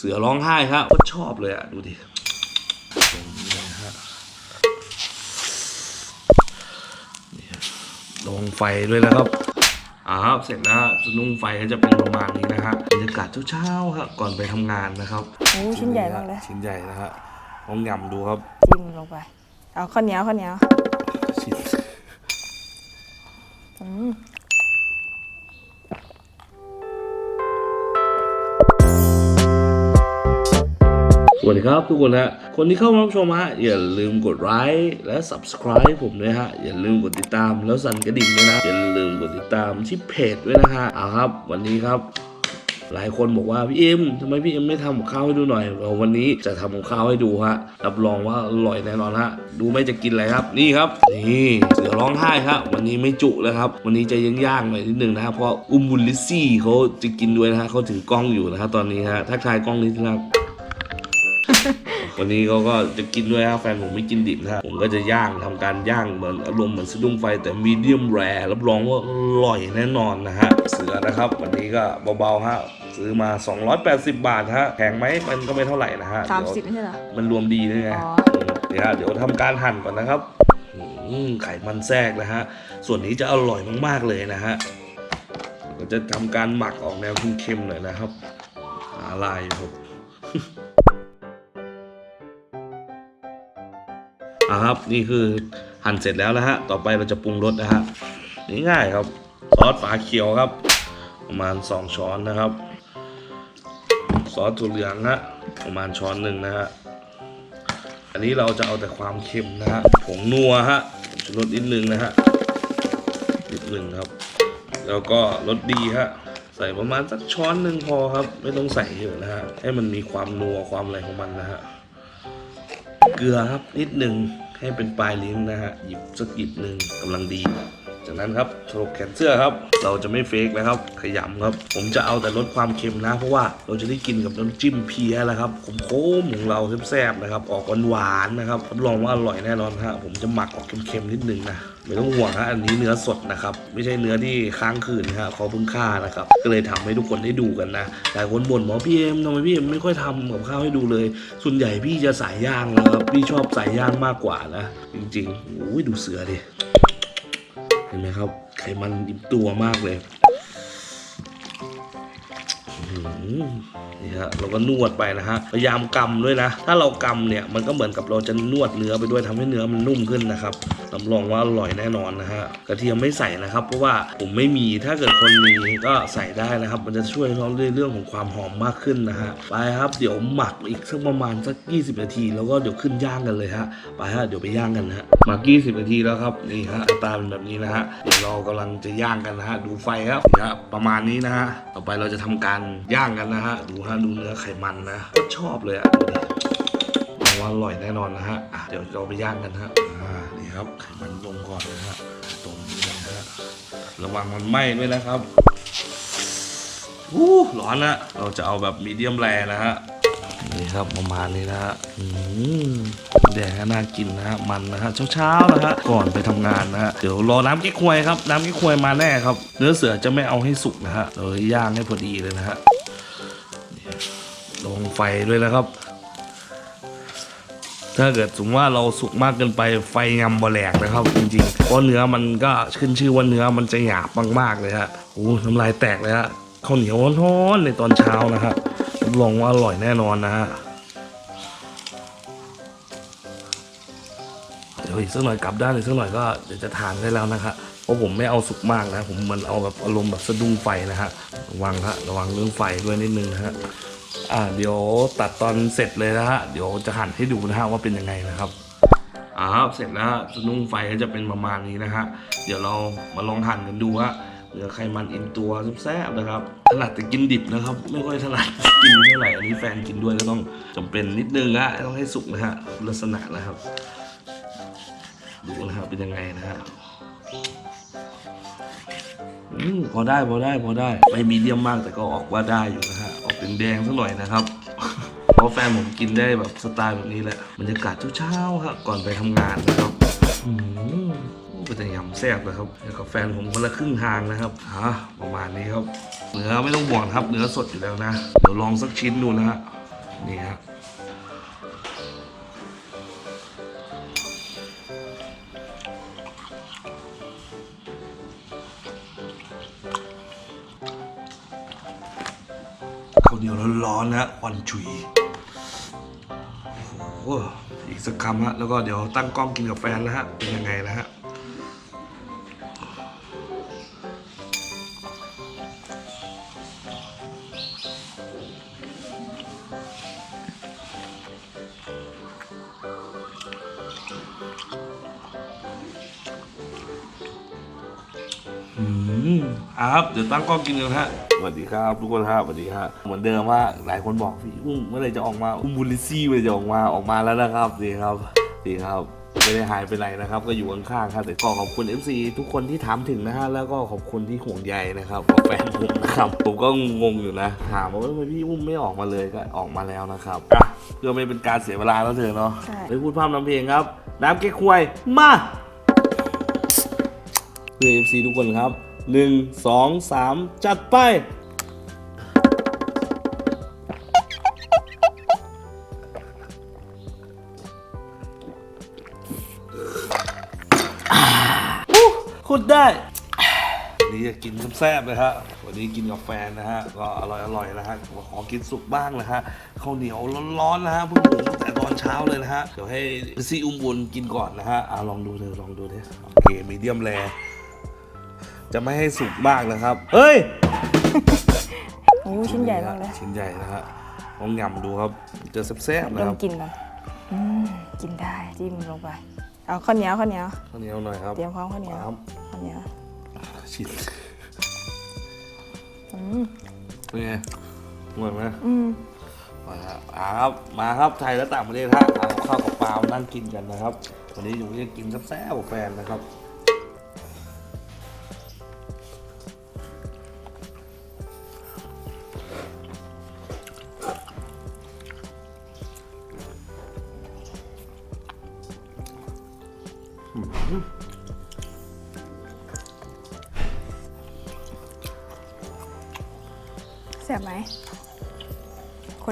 เสือร้องไห้ครับก็ชอบเลยอะ ดูดิตรงนี้เลยฮะนี่ฮะลงไฟด้วยนะครับอ่าครับเสร็จแล้วสนุงไฟก็จะเป็นประมาณนี้นะฮะบรรยากาศเช้าๆครับก่อนไปทำงานนะครับโอ้ชิ้นใหญ่มากเลยชิ้นใหญ่นะฮะลองยำดูครับจิ้มลงไป เอาข้าวเหนียวข้าวเหนียวชิ้นอืม วัสดีครับทุกคนฮะ คนที่เข้ามารับชมฮะอย่าลืมกดไลค์และ subscribe ผมด้วยฮะ อย่าลืมกดติดตามแล้วสั่นกระดิ่งด้วยนะ อย่าลืมกดติดตามที่เพจด้วยนะฮะเอาครับ วันนี้ครับหลายคนบอกว่าพี่เอ็มทำไมพี่เอ็มไม่ทำกับข้าวให้ดูหน่อยเราวันนี้จะทำกับข้าวให้ดูฮะรับรองว่าอร่อยแน่นอนฮะดูไม่จะกินอะไรครับ นี่ครับนี่เสือร้องไห้ครับวันนี้ไม่จุแล้วครับวันนี้จะย่างๆหน่อยนิดนึงนะครับเพราะอุ้มบุลลิซี่เขาจะกินด้วยนะฮะเขาถือกล้องอยู่นะฮะตอนนี้ฮะทักทายกล้องนิดนึงครับ วันนี้เขาก็จะกินด้วยครับแฟนผมไม่กินดิบนะฮะผมก็จะย่างทำการย่างเหมือนอารมณ์เหมือนสะดุ้งไฟแต่มีเดียมแรรับรองว่าอร่อยแน่นอนนะฮะเสือนะครับ วันนี้ก็เบาๆฮะซื้อมา 280 บาทฮะแพงไหมมันก็ไม่เท่าไหร่นะฮะสามเดี๋ยวสิบไม่ใช่เหรอมันรวมดีด้วยไงอ๋อเดี๋ยวฮะเดี๋ยวทำการหั่นก่อนนะครับอืมไข่มันแทรกนะฮะ ส่วนนี้จะอร่อยมากๆเลยนะฮะเราจะทำการหมักออกแนวเค็มๆหน่อยนะครับหาลายอยู่ครับ อะครับ นี่คือหั่นเสร็จแล้วนะฮะ ต่อไปเราจะปรุงรสนะฮะง่ายครับ ซอสฝาเขียวครับ ประมาณ 2 ช้อนนะครับ ซอสถั่วเหลืองฮะประมาณช้อนหนึ่งนะฮะ อันนี้เราจะเอาแต่ความเค็มนะฮะ ผงนัวฮะชูรสนิดนึงนะฮะนิดนึงครับ แล้วก็รสดีฮะใส่ประมาณสักช้อนหนึ่งพอครับ ไม่ต้องใส่เยอะนะฮะ ให้มันมีความนัวความอะไรของมันนะฮะ เกลือครับนิดหนึ่งให้เป็นปลายลิ้นนะฮะหยิบสักหยิบหนึ่งกำลังดี จากนั้นครับโชกแขนเสื้อครับ เราจะไม่เฟกนะครับ ขยำครับ ผมจะเอาแต่ลดความเค็มนะ เพราะว่าเราจะได้กินกับน้ำจิ้มเพียแหละครับขมโค้มของเราแซ่บๆนะครับ ออกหวานๆนะครับรับรองว่าอร่อยแน่นอนฮะผมจะหมักออกเค็มๆนิดนึงนะไม่ต้องห่วงฮะอันนี้เนื้อสดนะครับ ไม่ใช่เนื้อที่ค้างคืนฮะเขาเพิ่งฆ่านะครับ ก็เลยทำให้ทุกคนได้ดูกันนะหลายคนบ่นบอกพี่เอ็มทำไมพี่เอ็มไม่ค่อยทำกับข้าวให้ดูเลย ส่วนใหญ่พี่จะสายย่างนะครับพี่ชอบสายย่างมากกว่านะ จริงๆโอ้ยดูเสือดิ เห็นไหมครับ ไขมันอิ่มตัวมากเลย อืม นี่ฮะเราก็นวดไปนะฮะพยายามกำด้วยนะ ถ้าเรากำเนี่ยมันก็เหมือนกับเราจะนวดเนื้อไปด้วยทำให้เนื้อมันนุ่มขึ้นนะครับรับรองว่าอร่อยแน่นอนนะฮะกระเทียมไม่ใส่นะครับ เพราะว่าผมไม่มีถ้าเกิดคนมีก็ใส่ได้นะครับ มันจะช่วยเราเรื่องของความหอมมากขึ้นนะฮะไปครับเดี๋ยวหมักอีกสักประมาณสัก 20 นาที แล้วก็เดี๋ยวขึ้นย่างกันเลยฮะไปฮะเดี๋ยวไปย่างกันฮะหมัก 20 นาทีแล้วครับนี่ฮะตาเป็นแบบนี้นะฮะเดี๋ยวเรากำลังจะย่างกันนะฮะดูไฟครับนี่ฮะประมาณนี้นะฮะต่อไปเราจะทำการย่างกันนะฮะดูฮะดูเนื้อไขมันนะชอบเลยอะดูดิบอกว่าอร่อยแน่นอนนะฮะเดี๋ยวเราไปย่างกันฮะอ่านี่ครับไขมันลงก่อนเลยฮะตรงนี้เลยฮะระวังมันไหม้ด้วยนะครับอู้ร้อนนะเราจะเอาแบบมีเดียมแรนะฮะนี่ครับประมาณนี้นะฮะอืมแดงก็น่ากินนะฮะมันนะฮะเช้าๆนะฮะก่อนไปทำงานนะฮะเดี๋ยวรอน้ำกิ๊กควยครับน้ำกิ๊กควยมาแน่ครับ เนื้อเสือจะไม่เอาให้สุกนะฮะเราย่างให้พอดีเลยนะฮะ ลงไฟด้วยนะครับ ถ้าเกิดสมมติว่าเราสุกมากเกินไปไฟยำบะแหลกนะครับ จริงๆ เพราะเนื้อมันก็ขึ้นชื่อว่าเนื้อมันจะหยาบมากๆเลยฮะโอ้น้ำลายแตกเลยฮะข้าวเหนียวร้อนๆในตอนเช้านะฮะรับรองว่าอร่อยแน่นอนนะฮะเดี๋ยวอีกสักหน่อยกลับด้านอีกสักหน่อยก็เดี๋ยวจะทานได้แล้วนะครับเพราะผมไม่เอาสุกมากนะ ผมมันเอาแบบอารมณ์แบบสะดุ้งไฟนะฮะระวังฮะระวังเรื่องไฟด้วยนิดนึงนะฮะ อ่าเดี๋ยวตัดตอนเสร็จเลยนะฮะเดี๋ยวจะหั่นให้ดูนะฮะว่าเป็นยังไงนะครับอ่าครับเสร็จแล้วฮะสนุ่งไฟก็จะเป็นประมาณนี้นะฮะเดี๋ยวเรามาลองหั่นกันดูฮะเหลือไขมันอินตัวแซ่บนะครับถนัดแต่กินดิบนะครับ ไม่ค่อยถนัดกินเท่าไหร่อันนี้แฟนกินด้วยก็ต้องจำเป็นนิดนึงฮะต้องให้สุกนะฮะลักษณะนะครับดูนะครับเป็นยังไงนะฮะอืมพอได้พอได้พอได้ ไม่มีเดียมมากแต่ก็ออกว่าได้อยู่นะฮะ แดงๆสักหน่อยนะครับ เพราะแฟนผมกินได้แบบสไตล์แบบนี้แหละบรรยากาศเช้าๆครับก่อนไปทำงานนะครับอืมเป็นยำแซ่บนะครับแล้วกับแฟนผมคนละครึ่งทางนะครับฮะประมาณนี้ครับเนื้อไม่ต้องห่วงครับเนื้อสดอยู่แล้วนะเดี๋ยวลองสักชิ้นดูนะฮะนี่ฮะ ร้อนๆนะฮะควันฉุยโอ้โหอีกสักคำฮะแล้วก็เดี๋ยวตั้งกล้องกินกับแฟนแล้วฮะเป็นยังไงนะฮะ อืมอะครับ เดี๋ยวตั้งกล้องกินกันฮะ สวัสดีครับทุกคนครับสวัสดีฮะเหมือนเดิมว่าหลายคนบอกพี่อุ้มเมื่อไหรจะออกมาอุ้มบุลิซี่เมื่อไหรจะออกมาออกมาแล้วนะครับดีครับดีครับไม่ได้หายไปไหนนะครับ ก็อยู่ข้างๆครับแต่ก็ขอบคุณ FC ทุกคนที่ถามถึงนะฮะแล้วก็ขอบคุณที่ห่วงใยนะครับกับแฟนผมนะครับผมก็งงอยู่นะถามว่าทำไมพี่อุ้มไม่ออกมาเลยก็ออกมาแล้วนะครับอะเพื่อไม่เป็นการเสียเวลาแล้วเถอะเนาะใช่ไปพูดพร่ำนำเพลงครับ น้ำเก๊กควยมา เพื่อ FC ทุกคนครับหนึ่งสองสามจัดไป ขุดได้นี้จะกินแซ่บเลยฮะ วันนี้กินกับแฟนนะฮะ ก็อร่อยๆนะฮะ ขอกินสุกบ้างนะฮะ ข้าวเหนียวร้อนๆนะฮะเพิ่งหุงตั้งแต่ตอนเช้าเลยนะฮะ เดี๋ยวให้ซีอุ้มบุญกินก่อนนะฮะ อะลองดูเลยลองดูเลยโอเคมีเดียมแร จะไม่ให้สุกมากนะครับ เฮ้ยโอ้ชิ้นใหญ่มากเลยชิ้นใหญ่นะฮะลองยำดูครับจะแซ่บๆนะเริ่คมรับกินกันอืมกินได้จิ้มลงไป เอาข้าวเหนียวข้าวเหนียว ข้าวเหนียวหน่อยครับ เตรียมพร้อมข้าวเหนียวครับ ข้าวเหนียวชิ้นอืมเป็นไงเหมือนไหมอืมมาครับอ่าครับมาครับไทยและต่างประเทศฮะเอาข้าวกับปลามานั่งกินกันนะครับ วันนี้อยู่จะกินแซ่บๆกับแฟนนะครับ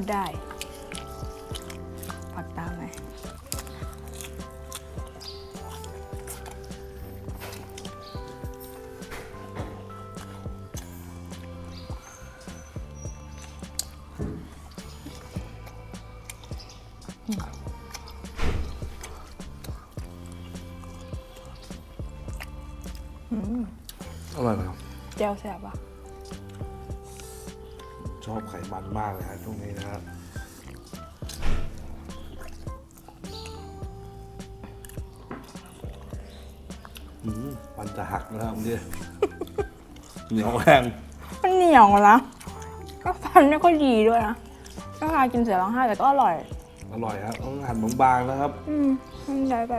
ตรได้ผักตามไหมอืมอร่อยไหมครับแจ่วแซ่บปะ ชอบไขมันมากเลยฮะช่วงนี้นะครับอืมมันจะหักนะครับเนี่ยเหนียวแห้งมันเหนียวนะก็ฟันไม่ค่อยดีด้วยนะก็พากินเสือร้องไห้แต่ก็อร่อย อร่อยครับต้องหั่นบางๆนะครับ อืมมันได้ไป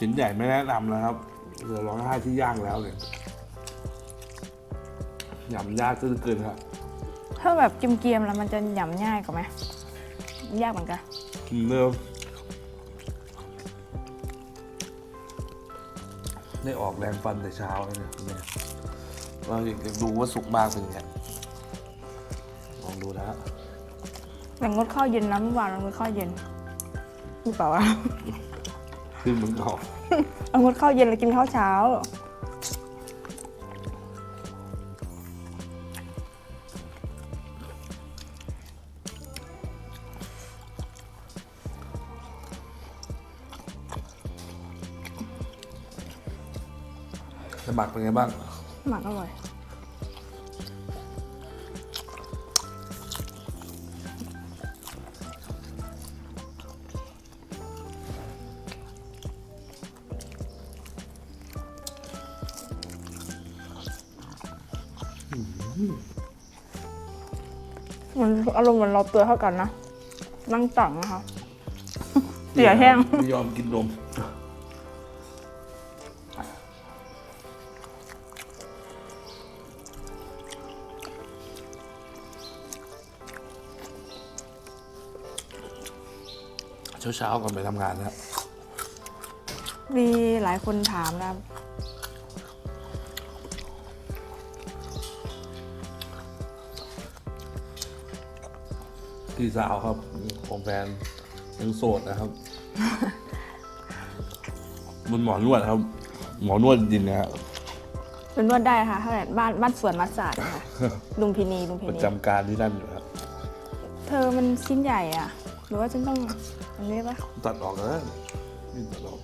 สินใหญ่ไม่แนะนำนะครับเรือร้องไห้ที่ย่างแล้วเนี่ยยำยากซะเหลือเกินครับถ้าแบบเกรียมๆแล้วมันจะหยำง่ายกว่าไหมยากเหมือนกันเริ่มได้ออกแรงฟันแต่เช้าเลยเนี่ยเนี่ยเราอยากจะดูว่าสุกมากเป็นไงลองดูนะฮะแต่งดข้าวเย็นนะเมื่อวานเรางดข้าวเย็นมีเปล่าวะ ขึ้นเหมือนเก่าเอางดข้าวเย็นแล้วกินข้าวเช้า สมัครเป็นไงบ้าง หมักอร่อย มันอารมณ์เหมือนเราเตือเท่ากันนะ นั่งตังนะคะเสียแห้งไม่ยอมกินนมเช้าๆก่อนไปทำงานนะครับ มีหลายคนถามนะครับ พี่สาวครับของแฟนยังโสดนะครับ มันหมอนวดครับ หมอนวดจริงๆนะครับเป็นนวดได้ค่ะเท่าไหร่บ้านบ้านสวนมัสสาดนะคะลุงพินีลุงพิประนีจำการที่นั่นอยู่ครับ เธอมันชิ้นใหญ่อะ หรือว่าฉันต้องอันนี้ปะตัดออกนะนี่ตัดออก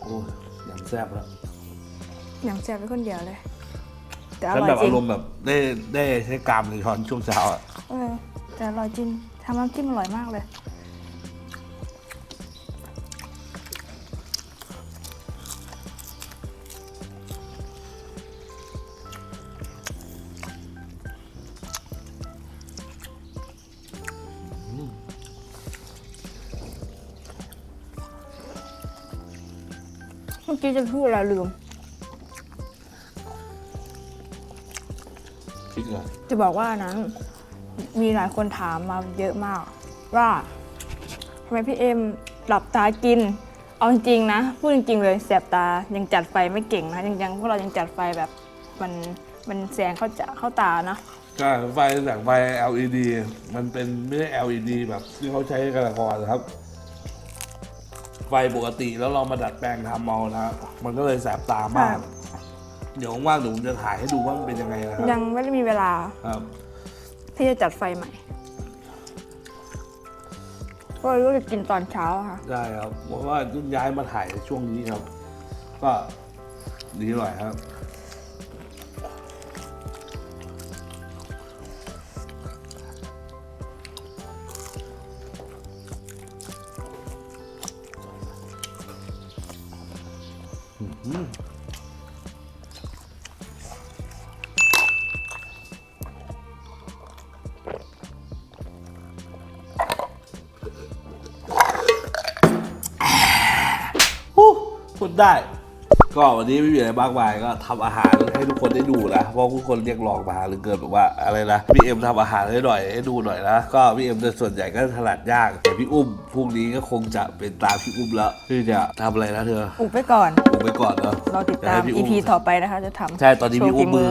โอ้ยยำแซ่บแล้วอย่างแซ่บเป็นคนเดียวเลย แต่อฉันร่อยแบบจริอางรมณ์แบบได้ได้ใช้กรามในช้อนช่วงเช้าอะ เออ แต่อร่อยจริงทำน้ำจิ้มอร่อยมากเลย เมื่อกี้จะพูดอะไรลืม พริกอะจะบอกว่านั้น มีหลายคนถามมาเยอะมาก ว่าทำไมพี่เอ็มหลับตากิน เอาจริงๆนะ พูดจริงๆเลยแสบตายังจัดไฟไม่เก่งนะยังยังพวกเรายังจัดไฟแบบมันมันแสงเข้าจะเข้าตานะใช่ไฟแสงไฟ LED มันเป็นไม่ใช่ LED แบบที่เขาใช้กันละครนะครับ ไฟปกติแล้วเรามาดัดแปลงทำเอานะครับมันก็เลยแสบตามาก เดี๋ยวว่างๆเดี๋ยวผมจะถ่ายให้ดูว่ามันเป็นยังไงนะครับยังไม่ได้มีเวลาครับ ที่จะจัดไฟใหม่ ก็รู้จะกินตอนเช้าค่ะ ได้ครับเพราะว่ายุ่นย้ายมาถ่ายในช่วงนี้ครับ ก็ดีหน่อยครับพูด ได้ ก็วันนี้ไม่มีอะไรมากมายก็ทำอาหารให้ทุกคนได้ดูนะ เพราะทุกคนเรียกร้องมาเหรือเกินแบบว่าอะไรนะพี่เอ็มทำอาหารให้หน่อยให้ดูหน่อยนะ ก็พี่เอ็มจะส่วนใหญ่ก็ถนัดย่างแต่พี่อุ้มพรุ่งนี้ก็คงจะเป็นตามพี่อุ้มแล้วที่จะทำอะไรนะเธอ อุบไปก่อน อุบไปก่อนเนาะเราติดตามเยวให้พี่ EP ต่อไปนะคะจะทำใช่ตอนนี้พี่โชว์อุ้มฝีมือ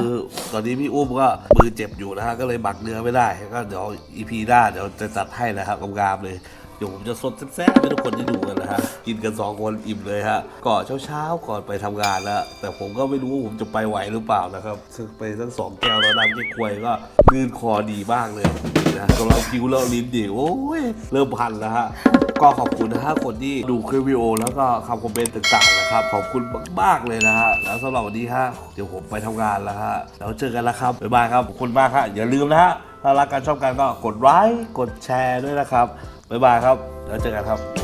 ตอนนี้พี่อุ้มก็มือเจ็บอยู่นะฮะก็เลยบักเนื้อไม่ได้ก็เดี๋ยวอีพีหน้าเดี๋ยวจะจัดให้นะครับกำงามเลย เดี๋ยวผมจะสดแซ่บๆให้ทุกคนได้ดูกันนะฮะกินกันสองคนอิ่มเลยฮะก่อนเช้าๆก่อนไปทำงานแล้วแต่ผมก็ไม่รู้ว่าผมจะไปไหวหรือเปล่านะครับซึ่งไปทั้งสองแก้วแล้วน้ำเก๊กควยก็ลื่นคอดีมากเลยนะกำลังคิวแล้วลิ้นดีโอ้ยเริ่มพันแล้วฮะก็ขอบคุณนะฮะคนที่ดูคลิปวิดีโอแล้วก็คำคอมเมนต์ต่างๆนะครับขอบคุณมากๆเลยนะฮะแล้วสำหรับวันนี้ฮะเดี๋ยวผมไปทำงานแล้วฮะแล้วเจอกันแล้วครับบ๊ายบายครับขอบคุณมากฮะอย่าลืมนะฮะถ้ารักกันชอบกันก็กดไลค์กดแชร์ด้วยนะครับ บ๊ายบายครับ แล้วเจอกันครับ